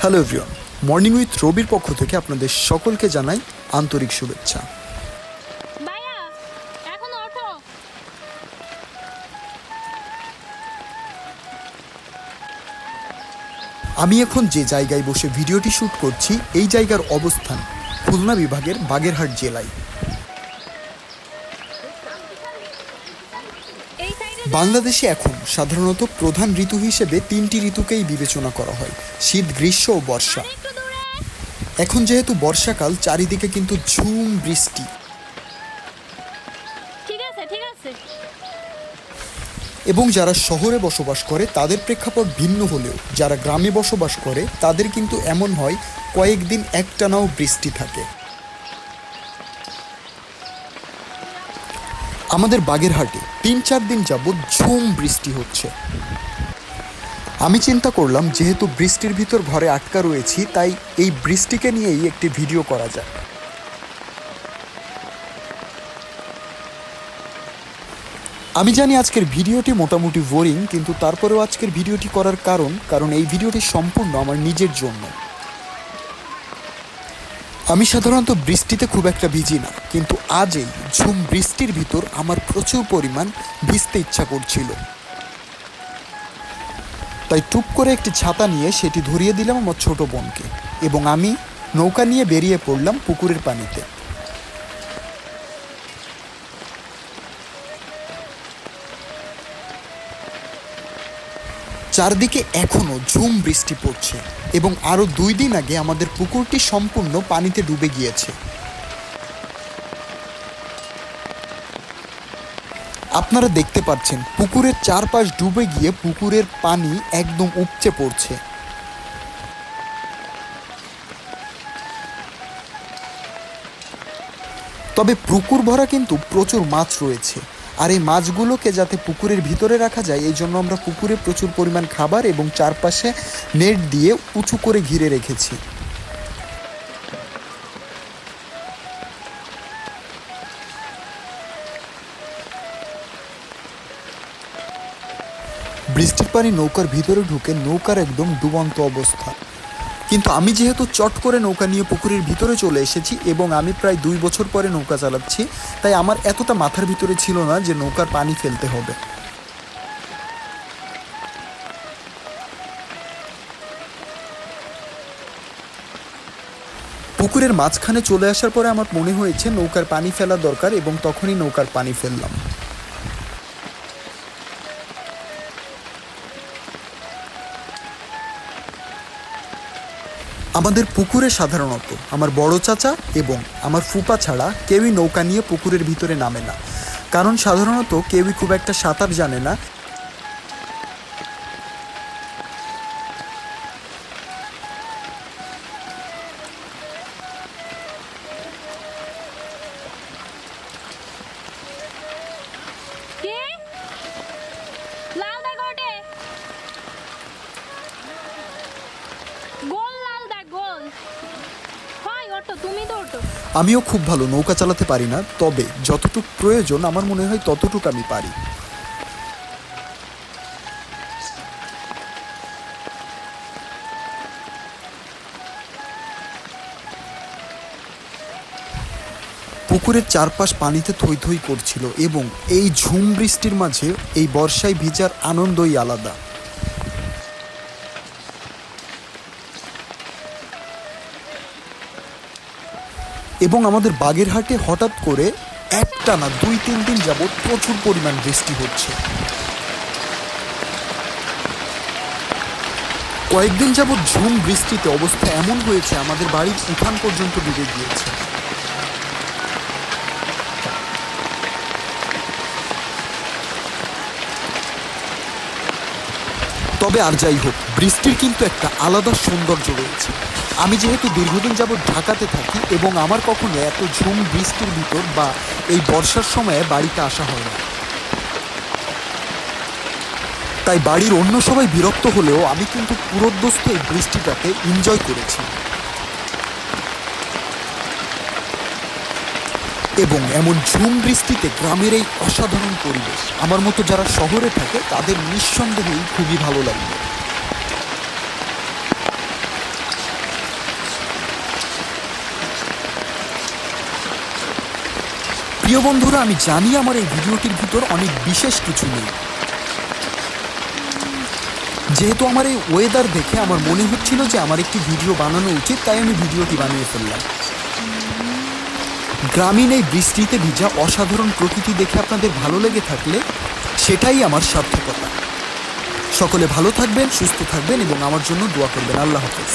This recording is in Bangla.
হ্যালো এভরিওয়ান মর্নিং উইথ রবির পক্ষ থেকে আপনাদের সকলকে জানাই আন্তরিক শুভেচ্ছা। আমি এখন যে জায়গায় বসে ভিডিওটি শ্যুট করছি এই জায়গার অবস্থান খুলনা বিভাগের বাগেরহাট জেলায় এই সাইডে বাংলাদেশে এখন সাধারণত প্রধান ঋতু হিসেবে তিনটি ঋতুকেই বিবেচনা করা হয় শীত গ্রীষ্ম ও বর্ষা। এখন যেহেতু বর্ষাকাল চারিদিকে কিন্তু ঝুম বৃষ্টি। এবং যারা শহরে বসবাস করে তাদের প্রেক্ষাপট ভিন্ন হলেও যারা গ্রামে বসবাস করে তাদের কিন্তু এমন হয় কয়েকদিন একটানাও বৃষ্টি থাকে। আমাদের বাগেরহাটে তিন চার দিন যাবৎ ঝুম বৃষ্টি হচ্ছে। আমি চিন্তা করলাম, যেহেতু বৃষ্টির ভিতর ঘরে আটকা রয়েছি, তাই এই বৃষ্টিকে নিয়েই একটি ভিডিও করা যায় আমি জানি আজকের ভিডিওটি মোটামুটি বোরিং, কিন্তু তারপরেও আজকের ভিডিওটি করার কারণ কারণ এই ভিডিওটি সম্পূর্ণ আমার নিজের জন্য। আমি সাধারণত বৃষ্টিতে খুব একটা ভিজি না, কিন্তু আজ এই ঝুম বৃষ্টির ভিতর আমার প্রচুর পরিমাণ ভিজতে ইচ্ছা করছিল। তাই টুপ করে একটি ছাতা নিয়ে সেটি ধরিয়ে দিলাম আমার ছোট বোনকে এবং আমি নৌকা নিয়ে বেরিয়ে পড়লাম পুকুরের পানিতে। চারদিকে এখনও ঝুম বৃষ্টি পড়ছে এবং আরও দুই দিন আগে আমাদের পুকুরটি সম্পূর্ণ পানিতে ডুবে গিয়েছে। আপনারা দেখতে পাচ্ছেন, পুকুরের চারপাশ ডুবে গিয়ে পুকুরের পানি একদম উপচে পড়ছে। তবে পুকুর ভরা কিন্তু প্রচুর মাছ রয়েছে। আর এই মাছগুলোকে যাতে পুকুরের ভিতরে রাখা যায়, এই জন্য আমরা পুকুরে প্রচুর পরিমাণ খাবার এবং চারপাশে নেট দিয়ে উঁচু করে ঘিরে রেখেছি। বৃষ্টির পানি নৌকার ভিতরে ঢুকে নৌকার একদম ডুবন্ত অবস্থা। কিন্তু আমি যেহেতু চট করে নৌকা নিয়ে পুকুরের ভিতরে চলে এসেছি এবং আমি প্রায় দুই বছর পরে নৌকা চালাচ্ছি, তাই আমার এতটা মাথার ভিতরে ছিল না যে নৌকার পানি ফেলতে হবে। পুকুরের মাঝখানে চলে আসার পরে আমার মনে হয়েছে নৌকার পানি ফেলা দরকার এবং তখনই নৌকার পানি ফেললাম। আমাদের পুকুরে সাধারণত আমার বড় চাচা এবং আমার ফুপা ছাড়া কেউই নৌকা নিয়ে পুকুরের ভিতরে নামে না। কারণ সাধারণত কেউই খুব একটা সাঁতার জানে না আমিও খুব ভালো, নৌকা চালাতে পারি না, তবে যতটুক প্রয়োজন, আমার মনে হয় ততটুক আমি পারি। পুকুরের চারপাশ পানিতে থই থই করছিল এবং এই ঝুম বৃষ্টির মাঝে এই বর্ষায় ভিজার আনন্দই আলাদা। এবং আমাদের বাগেরহাটে হঠাৎ করে একটা না দুই, তিন দিন যাবৎ প্রচুর পরিমাণ বৃষ্টি হচ্ছে। কয়েকদিন যাবৎ ঝুম বৃষ্টিতে অবস্থা এমন হয়েছে, আমাদের বাড়ির উঠান পর্যন্ত ডুবে গিয়েছে। তবে আর যাই হোক, বৃষ্টির কিন্তু একটা আলাদা সৌন্দর্য রয়েছে। আমি যেহেতু দীর্ঘদিন যাবৎ ঢাকাতে থাকি এবং আমার কখনো এত ঝুম বৃষ্টির ভিতর বা এই বর্ষার সময়ে বাড়িতে আসা হয় না। তাই বাড়ির অন্য সবাই বিরক্ত হলেও আমি কিন্তু পুরোদ্যস্ত এই বৃষ্টিটাকে এনজয় করেছি। এবং এমন ঝুম বৃষ্টিতে গ্রামের এই অসাধারণ পরিবেশ। আমার মতো যারা শহরে থাকে, তাদের নিঃসন্দেহেই খুবই ভালো লাগবে প্রিয় বন্ধুরা, আমি জানি আমার এই ভিডিওটির ভিতর অনেক বিশেষ কিছু নেই। যেহেতু আমার এই ওয়েদার দেখে আমার মনে হচ্ছিল যে আমার একটি ভিডিও বানানো উচিত, তাই আমি ভিডিওটি বানিয়ে ফেললাম। গ্রামীণ এই বৃষ্টিতে ভিজা অসাধারণ প্রকৃতি দেখে আপনাদের ভালো লেগে থাকলে সেটাই আমার সার্থকতা। সকলে ভালো থাকবেন, সুস্থ থাকবেন এবং আমার জন্য দোয়া করবেন। আল্লাহ হাফেজ।